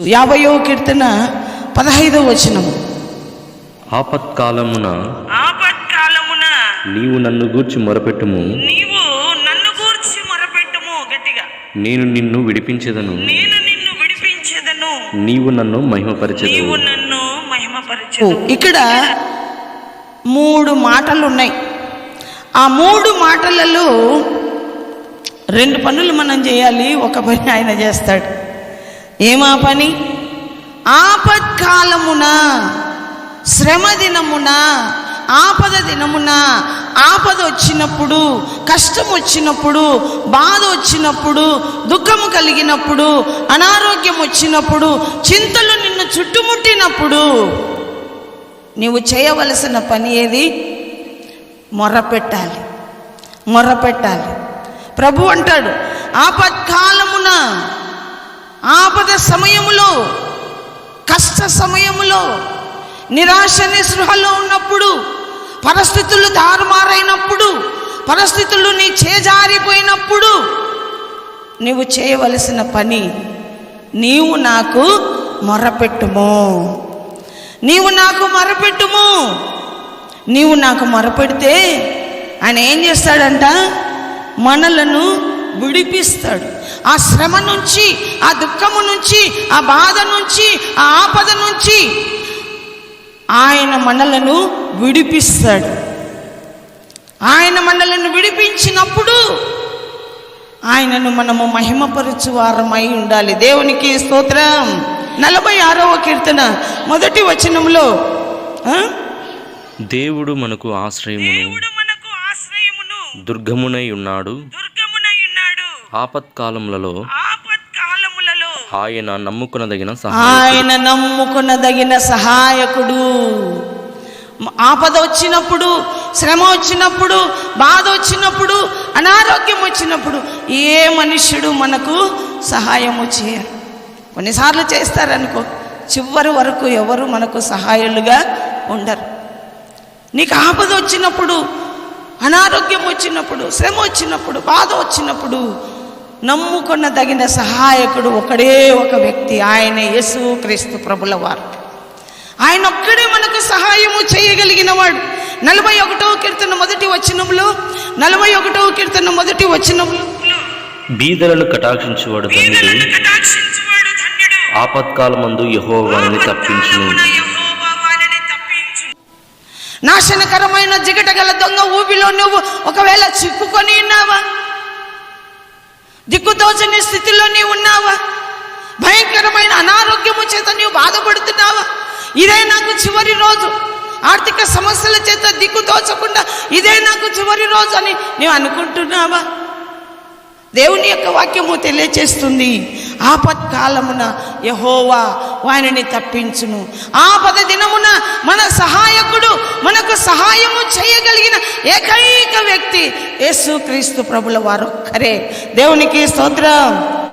యాభయో కీర్తన పదహైదో వచనము. ఆపత్కాలమున ఆపత్కాలమున నీవు నన్ను గూర్చి మొరపెట్టుము. నీవు నన్ను గూర్చి మొరపెట్టుము గట్టిగా. నేను నిన్ను విడిపించెదను. నేను నిన్ను విడిపించేదను. నీవు నన్ను మహిమపరచెదవు. నీవు నన్ను మహిమపరచదు ఇక్కడ మూడు మాటలు ఉన్నాయి ఆ మూడు మాటలలో రెండు పనులు మనం చేయాలి ఒక పని ఆయన చేస్తాడు. ఏమా పని? ఆపత్కాలమున శ్రమ దినమున ఆపద దినమున ఆపద వచ్చినప్పుడు కష్టం వచ్చినప్పుడు బాధ వచ్చినప్పుడు దుఃఖము కలిగినప్పుడు అనారోగ్యం వచ్చినప్పుడు చింతలు నిన్ను చుట్టుముట్టినప్పుడు నీవు చేయవలసిన పని ఏది? మొర్రపెట్టాలి మొర్రపెట్టాలి ప్రభు అంటాడు ఆపత్కాలమున సమయములో కష్ట సమయములో నిరాశ నిస్పృహలో ఉన్నప్పుడు పరిస్థితులు దారుమారైనప్పుడు పరిస్థితులు నీ చేజారిపోయినప్పుడు నీవు చేయవలసిన పని నీవు నాకు మొరపెట్టుము. నీవు నాకు మొరపెట్టుము. నీవు నాకు మొరపెడితే ఆయన ఏం చేస్తాడంట? మనలను విడిపిస్తాడు. ఆ శ్రమ నుంచి ఆ దుఃఖము నుంచి ఆ బాధ నుంచి ఆ ఆపద నుంచి ఆయన మనలను విడిపిస్తాడు. ఆయన మనలను విడిపించినప్పుడు ఆయనను మనము మహిమపరచు వారమై ఉండాలి. దేవునికి స్తోత్రం. నలభై ఆరవ కీర్తన మొదటి వచనంలో? దేవుడు మనకు ఆశ్రయమును దేవుడు మనకు ఆశ్రయమును దుర్గమునై ఉన్నాడు. దుర్గమునై ఉన్నాడు ఆపత్కాలములలో ఆపత్కాలములలో ఆయన నమ్ముకునదగిన ఆయన నమ్ముకునదగిన సహాయకుడు. ఆపద వచ్చినప్పుడు శ్రమ వచ్చినప్పుడు బాధ వచ్చినప్పుడు అనారోగ్యం వచ్చినప్పుడు ఏ మనుష్యుడు మనకు సహాయము చేయరు కొన్నిసార్లు చేస్తారనుకో చివరి వరకు ఎవరు మనకు సహాయులుగా ఉండరు. నీకు ఆపద వచ్చినప్పుడు అనారోగ్యం వచ్చినప్పుడు శ్రమ వచ్చినప్పుడు బాధ వచ్చినప్పుడు నమ్ముకున్న తగిన సహాయకుడు ఒకడే ఒక వ్యక్తి ఆయన యేసు క్రీస్తు ప్రభుల వారు ఆయన ఒక్కడే మనకు సహాయము చేయగలిగిన వాడు నలభై ఒకటవ కీర్తన మొదటి వచనంలో నలభై ఒకటవ కీర్తన మొదటి వచనంలో బీదలను కటాక్షించువాడు ధన్యుడు. ధన్యుడు. ఆపత్కాలమందు యెహోవాని తప్పించును. నాశనకరమైన జిగట గల దొంగ ఊబిలో నువ్వు ఒకవేళ చిక్కుకొని ఉన్నావా? దిక్కుతోచని స్థితిలో నీవు ఉన్నావా? భయంకరమైన అనారోగ్యము చేత నీవు బాధపడుతున్నావా? ఇదే నాకు చివరి రోజు. ఆర్థిక సమస్యల చేత దిక్కుతోచకుండా ఇదే నాకు చివరి రోజు అని నీవు అనుకుంటున్నావా? దేవుని యొక్క వాక్యము తెలియచేస్తుంది. ఆపత్కాలమున యహోవా వానిని తప్పించును. ఆపద దినమున మన సహాయకుడు మనకు సహాయము చేయగలిగి యేసుక్రీస్తు ప్రభుల వారు ఒక్కరే దేవునికి స్తోత్రం.